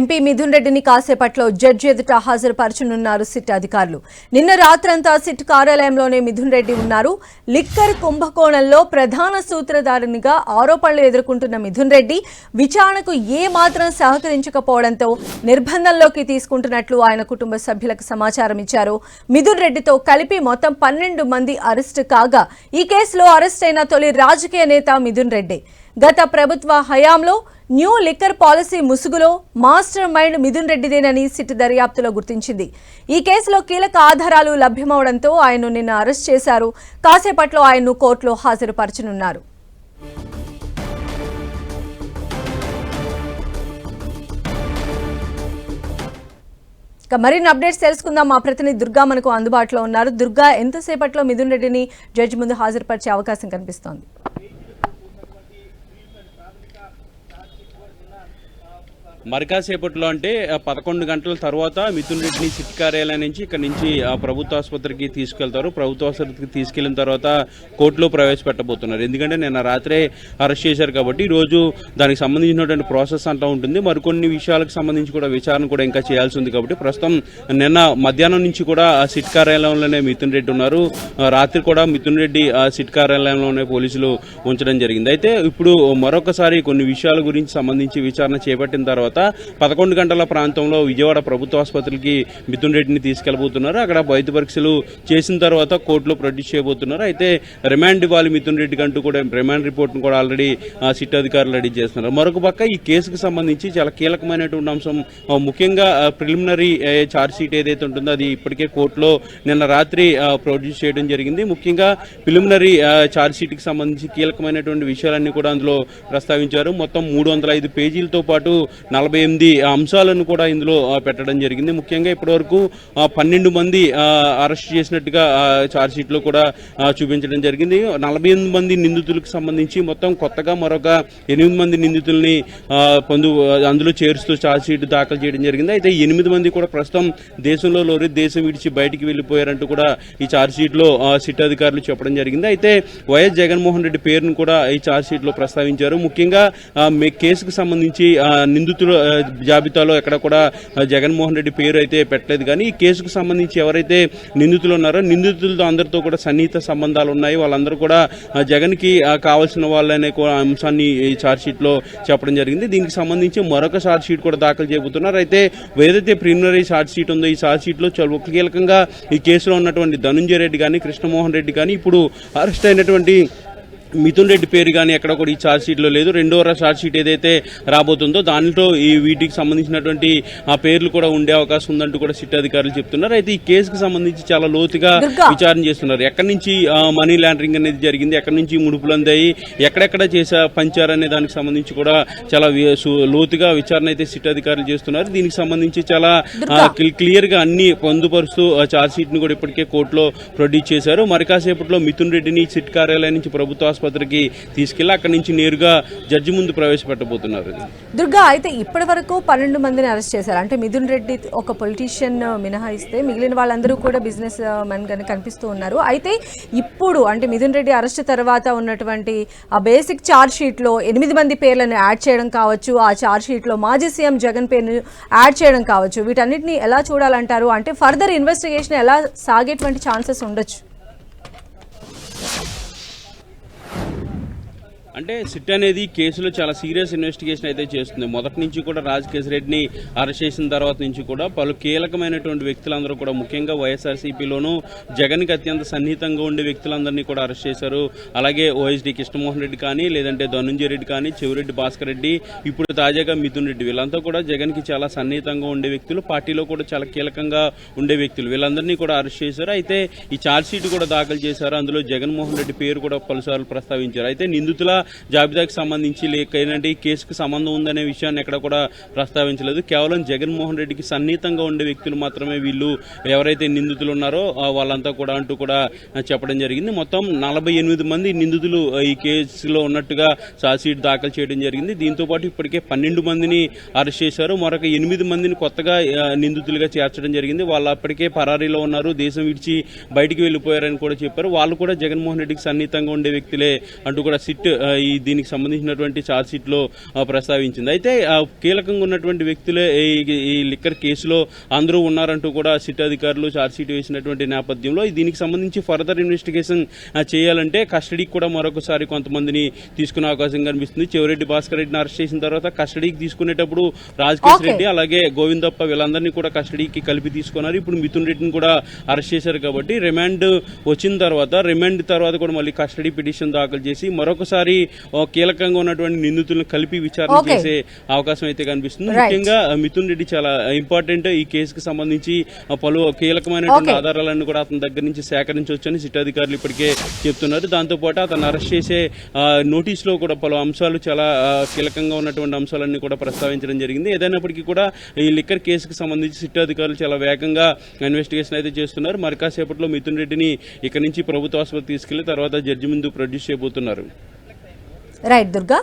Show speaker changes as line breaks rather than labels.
MP Mithun రెడ్డిని కాసేపట్లో judge ఎదుట హాజరుపరచనున్నారు సిట్ అధికారులు. నిన్న రాత్రంతా సిట్ కార్యాలయంలోనే మిథున్ రెడ్డి ఉన్నారు. లిక్కర్ కుంభకోణంలో ప్రధాన సూత్రధారునిగా ఆరోపణలు ఎదుర్కొంటున్న మిథున్ రెడ్డి విచారణకు ఏ మాత్రం సహకరించకపోవడంతో నిర్బంధంలోకి తీసుకుంటున్నట్లు ఆయన కుటుంబ సభ్యులకు సమాచారం ఇచ్చారు. మిథున్ రెడ్డితో కలిపి మొత్తం పన్నెండు మంది అరెస్టు కాగా ఈ కేసులో అరెస్ట్ అయిన తొలి రాజకీయ నేత మిథున్ రెడ్డి. గత ప్రభుత్వ హయాంలో న్యూ లిక్కర్ పాలసీ ముసుగులో మాస్టర్ మైండ్ మిథున్ రెడ్డిదేనని సిట్ దర్యాప్తులో గుర్తించింది. ఈ కేసులో కీలక ఆధారాలు లభ్యమవడంతో ఆయన్ను నిన్న అరెస్ట్ చేశారు. కాసేపట్లో ఆయన్ను కోర్టులో హాజరుపరచనున్నారు. ఇక మరిన్ని అప్డేట్స్ తెలుసుకుందాం. మా ప్రతినిధి దుర్గా మనకు అందుబాటులో ఉన్నారు. దుర్గా ఎంతసేపట్లో మిథున్ రెడ్డిని జడ్జి ముందు హాజరుపరిచే అవకాశం కనిపిస్తోంది?
మరికాసేపట్లో అంటే పదకొండు గంటల తర్వాత మిథున్ రెడ్డిని సిట్ కార్యాలయం నుంచి ఇక్కడ నుంచి ఆ, ప్రభుత్వ ఆసుపత్రికి తీసుకెళ్తారు. ప్రభుత్వ ఆసుపత్రికి తీసుకెళ్ళిన తర్వాత కోర్టులో ప్రవేశపెట్టబోతున్నారు. ఎందుకంటే నిన్న రాత్రే అరెస్ట్ చేశారు కాబట్టి ఈరోజు రోజు దానికి సంబంధించినటువంటి ప్రాసెస్ అంతా ఉంటుంది. మరికొన్ని విషయాలకు సంబంధించి కూడా విచారణ కూడా ఇంకా చేయాల్సి ఉంది కాబట్టి ప్రస్తుతం నిన్న మధ్యాహ్నం నుంచి కూడా ఆ సిట్ కార్యాలయంలోనే మిథున్ రెడ్డి ఉన్నారు. రాత్రి కూడా మిథున్ రెడ్డి ఆ సిట్ కార్యాలయంలోనే పోలీసులు ఉంచడం జరిగింది. అయితే ఇప్పుడు మరొకసారి కొన్ని విషయాల గురించి సంబంధించి విచారణ చేపట్టిన తర్వాత పదకొండు గంటల ప్రాంతంలో విజయవాడ ప్రభుత్వ ఆసుపత్రికి మిథున్ రెడ్డిని తీసుకెళ్ళబోతున్నారు. అక్కడ వైద్య పరీక్షలు చేసిన తర్వాత కోర్టులో ప్రొడ్యూస్ చేయబోతున్నారు. అయితే రిమాండ్ ఇవ్వాలి మిథున్ రెడ్డికి అంటూ కూడా రిమాండ్ రిపోర్ట్ను కూడా ఆల్రెడీ సిట్ అధికారులు రెడీ చేస్తున్నారు. మరొక పక్క ఈ కేసుకు సంబంధించి చాలా కీలకమైనటువంటి అంశం ముఖ్యంగా ప్రిలిమినరీ ఛార్జ్ షీట్ ఏదైతే ఉంటుందో అది ఇప్పటికే కోర్టులో నిన్న రాత్రి ప్రొడ్యూస్ చేయడం జరిగింది. ముఖ్యంగా ప్రిలిమినరీ ఛార్జ్ షీట్కి సంబంధించి కీలకమైనటువంటి విషయాలన్నీ కూడా అందులో ప్రస్తావించారు. మొత్తం మూడు వందల ఐదు పేజీలతో పాటు నలభై ఎనిమిది అంశాలను కూడా ఇందులో పెట్టడం జరిగింది. ముఖ్యంగా ఇప్పటివరకు పన్నెండు మంది అరెస్ట్ చేసినట్టుగా ఛార్జ్షీట్లో షీట్లో కూడా చూపించడం జరిగింది. నలభై ఎనిమిది మంది నిందితులకు సంబంధించి మొత్తం కొత్తగా మరొక ఎనిమిది మంది నిందితుల్ని పొందు అందులో చేరుస్తూ ఛార్జ్షీట్ దాఖలు చేయడం జరిగింది. అయితే ఎనిమిది మంది కూడా ప్రస్తుతం దేశంలో లోరి దేశం విడిచి బయటికి వెళ్ళిపోయారంటూ కూడా ఈ ఛార్జ్షీట్లో సిట్ అధికారులు చెప్పడం జరిగింది. అయితే వైఎస్ జగన్మోహన్ రెడ్డి పేరును కూడా ఈ ఛార్జ్షీట్లో ప్రస్తావించారు. ముఖ్యంగా కేసుకు సంబంధించి నిందితులు నిందితుల జాబితాలో ఎక్కడ కూడా జగన్మోహన్ రెడ్డి పేరు అయితే పెట్టలేదు. కానీ ఈ కేసుకు సంబంధించి ఎవరైతే నిందితులు ఉన్నారో నిందితులతో అందరితో కూడా సన్నిహిత సంబంధాలు ఉన్నాయి. వాళ్ళందరూ కూడా జగన్కి కావాల్సిన వాళ్ళనే అంశాన్ని ఈ ఛార్జ్ షీట్లో చెప్పడం జరిగింది. దీనికి సంబంధించి మరొక ఛార్జ్ షీట్ కూడా దాఖలు చేయబోతున్నారు అయితే ఏదైతే ప్రిలిమినరీ ఛార్జ్ షీట్ ఉందో ఈ ఛార్జ్ షీట్లో కీలకంగా ఈ కేసులో ఉన్నటువంటి ధనుంజయ రెడ్డి కానీ కృష్ణమోహన్ రెడ్డి కానీ ఇప్పుడు అరెస్ట్ అయినటువంటి మిథున్ రెడ్డి పేరు కానీ ఎక్కడ కూడా ఈ ఛార్జ్ షీట్లో లేదు. రెండో ఛార్జ్ షీట్ ఏదైతే రాబోతుందో దానిలో ఈ వీటికి సంబంధించినటువంటి ఆ పేర్లు కూడా ఉండే అవకాశం ఉందంటూ కూడా సిట్ అధికారులు చెప్తున్నారు. అయితే ఈ కేసుకు సంబంధించి చాలా లోతుగా. విచారణ చేస్తున్నారు. ఎక్కడి నుంచి మనీ లాండరింగ్ అనేది జరిగింది? ఎక్కడి నుంచి ముడుపులు అందాయి? ఎక్కడెక్కడ చేసా పంచారనే దానికి సంబంధించి కూడా చాలా లోతుగా విచారణ అయితే సిట్ అధికారులు చేస్తున్నారు. దీనికి సంబంధించి చాలా ఆ, క్లి- క్లియర్గా అన్ని పొందుపరుస్తూ ఆ ఛార్జ్ షీట్ను కూడా ఇప్పటికే కోర్టులో ప్రొడ్యూస్ చేశారు. మరి కాసేపట్లో మిథున్ రెడ్డిని సిట్ కార్యాలయం నుంచి ప్రభుత్వ ఆసుపత్రికి తీసుకెళ్ళి అక్కడి నుంచి నేరుగా జడ్జి ముందు ప్రవేశపెట్టబోతున్నారు.
దుర్గా అయితే ఇప్పటి వరకు పన్నెండు మందిని అరెస్ట్ చేశారు. అంటే మిథున్ రెడ్డి ఒక పొలిటీషియన్ మినహాయిస్తే మిగిలిన వాళ్ళందరూ కూడా బిజినెస్ మెన్ గానే కనిపిస్తూ ఉన్నారు. అయితే ఇప్పుడు అంటే మిథున్ రెడ్డి అరెస్ట్ తర్వాత ఉన్నటువంటి ఆ బేసిక్ ఛార్జ్ షీట్లో ఎనిమిది మంది పేర్లను యాడ్ చేయడం కావచ్చు ఆ ఛార్జ్ షీట్లో మాజీ సీఎం జగన్ పేరును యాడ్ చేయడం కావచ్చు. వీటన్నిటిని ఎలా చూడాలంటారు? అంటే ఫర్దర్ ఇన్వెస్టిగేషన్ ఎలా సాగేటువంటి ఛాన్సెస్ ఉండొచ్చు?
అంటే సిట్ అనేది కేసులో చాలా సీరియస్ ఇన్వెస్టిగేషన్ అయితే చేస్తుంది. మొదటి నుంచి కూడా రాజకేశ్ రెడ్డిని అరెస్ట్ చేసిన తర్వాత నుంచి కూడా పలు కీలకమైనటువంటి వ్యక్తులందరూ కూడా ముఖ్యంగా వైఎస్ఆర్సీపీలోనూ జగన్కి అత్యంత సన్నిహితంగా ఉండే వ్యక్తులందరినీ కూడా అరెస్ట్ చేశారు. అలాగే ఓఎస్డీ కృష్ణమోహన్ రెడ్డి కానీ లేదంటే ధనుంజయ రెడ్డి కానీ చెవిరెడ్డి భాస్కర్ రెడ్డి ఇప్పుడు తాజాగా మిథున్ రెడ్డి వీళ్ళంతా కూడా జగన్కి చాలా సన్నిహితంగా ఉండే వ్యక్తులు పార్టీలో కూడా చాలా కీలకంగా ఉండే వ్యక్తులు. వీళ్ళందరినీ కూడా అరెస్ట్ చేశారు. అయితే ఈ ఛార్జ్ షీట్ కూడా దాఖలు చేశారు. అందులో జగన్మోహన్ రెడ్డి పేరు కూడా పలుసార్లు ప్రస్తావించారు. అయితే నిందితుల జాబితాకి సంబంధించి లేక ఏంటంటే ఈ కేసుకు సంబంధం ఉందనే విషయాన్ని ఎక్కడ కూడా ప్రస్తావించలేదు. కేవలం జగన్మోహన్ రెడ్డికి సన్నిహితంగా ఉండే వ్యక్తులు మాత్రమే వీళ్ళు ఎవరైతే నిందితులు ఉన్నారో వాళ్ళంతా కూడా అంటూ కూడా చెప్పడం జరిగింది. మొత్తం నలభై ఎనిమిది మంది నిందితులు ఈ కేసులో ఉన్నట్టుగా చార్జ్షీట్ దాఖలు చేయడం జరిగింది. దీంతో పాటు ఇప్పటికే పన్నెండు మందిని అరెస్ట్ చేశారు. మరొక ఎనిమిది మందిని కొత్తగా నిందితులుగా చేర్చడం జరిగింది. వాళ్ళు అప్పటికే పరారీలో ఉన్నారు. దేశం విడిచి బయటికి వెళ్ళిపోయారని కూడా చెప్పారు. వాళ్ళు కూడా జగన్మోహన్ రెడ్డికి సన్నిహితంగా ఉండే వ్యక్తులే అంటూ కూడా సిట్ ఈ దీనికి సంబంధించినటువంటి ఛార్జ్ షీట్లో ఆ, ప్రస్తావించింది. అయితే కీలకంగా ఉన్నటువంటి వ్యక్తులే ఈ- లిక్కర్ కేసులో అందరూ ఉన్నారంటూ కూడా సిట్ అధికారులు ఛార్జ్ షీట్ వేసినటువంటి నేపథ్యంలో దీనికి సంబంధించి ఫర్దర్ ఇన్వెస్టిగేషన్ చేయాలంటే కస్టడీకి కూడా మరొకసారి కొంతమందిని తీసుకునే అవకాశం కనిపిస్తుంది. చెవిరెడ్డి భాస్కర్ రెడ్డిని అరెస్ట్ చేసిన తర్వాత కస్టడీకి తీసుకునేటప్పుడు రాజకేష్. రెడ్డి అలాగే గోవిందప్ప వీళ్ళందరినీ కూడా కస్టడీకి కలిపి తీసుకున్నారు. ఇప్పుడు మిథున్ రెడ్డిని కూడా అరెస్ట్ చేశారు కాబట్టి రిమాండ్ వచ్చిన తర్వాత రిమాండ్ తర్వాత కూడా మళ్ళీ కస్టడీ పిటిషన్ దాఖలు చేసి మరొకసారి కీలకంగా ఉన్నటువంటి నిందితులను కలిపి విచారణ. చేసే అవకాశం అయితే కనిపిస్తుంది. ముఖ్యంగా మిథున్ రెడ్డి చాలా ఇంపార్టెంట్ ఈ కేసుకు సంబంధించి పలు కీలకమైనటువంటి. ఆధారాలను కూడా అతని దగ్గర నుంచి సేకరించవచ్చని సిట్ అధికారులు ఇప్పటికే చెప్తున్నారు దాంతోపాటు అతను అరెస్ట్ చేసే ఆ, నోటీసులో కూడా పలు అంశాలు చాలా కీలకంగా ఉన్నటువంటి అంశాలన్నీ కూడా ప్రస్తావించడం జరిగింది ఏదైనప్పటికీ కూడా ఈ లిక్కర్ కేసుకు సంబంధించి సిట్ అధికారులు చాలా వేగంగా ఇన్వెస్టిగేషన్ అయితే చేస్తున్నారు మరి కాసేపట్లో మిథున్ రెడ్డిని ఇక్కడ నుంచి ప్రభుత్వ ఆసుపత్రి తీసుకెళ్ళి తర్వాత జడ్జి ముందు ప్రొడ్యూస్ చేయబోతున్నారు
రైట్ దుర్గా